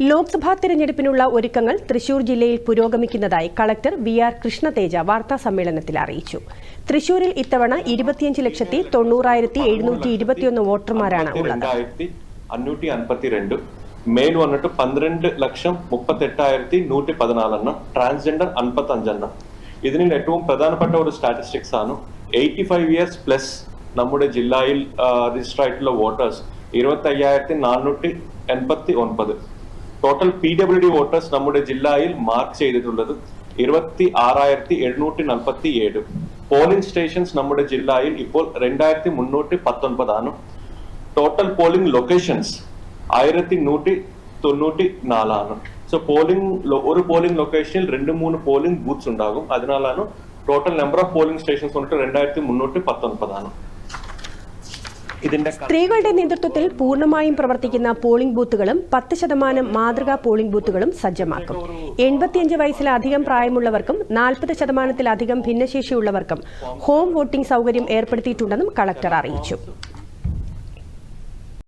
ലോക്സഭാ തിരഞ്ഞെടുപ്പിനുള്ള ഒരുക്കങ്ങൾ തൃശൂർ ജില്ലയിൽ പുരോഗമിക്കുന്നതായി കളക്ടർ വി ആർ കൃഷ്ണതേജ വാർത്താ സമ്മേളനത്തിൽ അറിയിച്ചു. തൃശൂരിൽ ഇത്തവണ ഇരുപത്തിയഞ്ച് ലക്ഷത്തി തൊണ്ണൂറായിരത്തി എഴുന്നൂറ്റി ഇരുപത്തിയൊന്ന് വോട്ടർമാരാണ് അൻപത്തി മെയിൽ വന്നിട്ട് പന്ത്രണ്ട് ലക്ഷം മുപ്പത്തെട്ടായിരത്തി നൂറ്റി പതിനാലെണ്ണം ട്രാൻസ്ജെൻഡർ അൻപത്തഞ്ചെണ്ണം. ഇതിനിൽ ഏറ്റവും പ്രധാനപ്പെട്ട ഒരു സ്റ്റാറ്റിസ്റ്റിക്സ് ആണ് എയ്റ്റി ഫൈവ് ഇയേഴ്സ് പ്ലസ് നമ്മുടെ ജില്ലയിൽ രജിസ്റ്റർ ആയിട്ടുള്ള വോട്ടേഴ്സ് ഇരുപത്തി അയ്യായിരത്തി നാനൂറ്റി എൺപത്തി ഒൻപത്. Total P W D voters നമ്മുടെ ജില്ലയിൽ മാർക്ക് ചെയ്തിട്ടുള്ളത് ഇരുപത്തി ആറായിരത്തി എഴുന്നൂറ്റി നാൽപ്പത്തി ഏഴ് പോളിംഗ് സ്റ്റേഷൻസ് നമ്മുടെ ജില്ലയിൽ ഇപ്പോൾ രണ്ടായിരത്തി മുന്നൂറ്റി പത്തൊൻപതാണ് ടോട്ടൽ പോളിംഗ് ലൊക്കേഷൻസ് ആയിരത്തി നൂറ്റി തൊണ്ണൂറ്റി നാലാണ് സോ പോളിംഗ് ഒരു പോളിംഗ് ലൊക്കേഷനിൽ രണ്ട് മൂന്ന് പോളിംഗ് ബൂത്ത്സ് ഉണ്ടാകും. അതിനാലാണ് total number of polling stations വന്നിട്ട് രണ്ടായിരത്തി മുന്നൂറ്റി പത്തൊൻപതാണ് സ്ത്രീകളുടെ നേതൃത്വത്തിൽ പൂർണമായും പ്രവർത്തിക്കുന്ന പോളിംഗ് ബൂത്തുകളും പത്ത് ശതമാനം മാതൃകാ പോളിംഗ് ബൂത്തുകളും സജ്ജമാക്കും. എൺപത്തിയഞ്ച് വയസ്സിലധികം പ്രായമുള്ളവർക്കും നാൽപ്പത് ശതമാനത്തിലധികം ഭിന്നശേഷിയുള്ളവർക്കും ഹോം വോട്ടിംഗ് സൗകര്യം ഏർപ്പെടുത്തിയിട്ടുണ്ടെന്നും കളക്ടർ അറിയിച്ചു.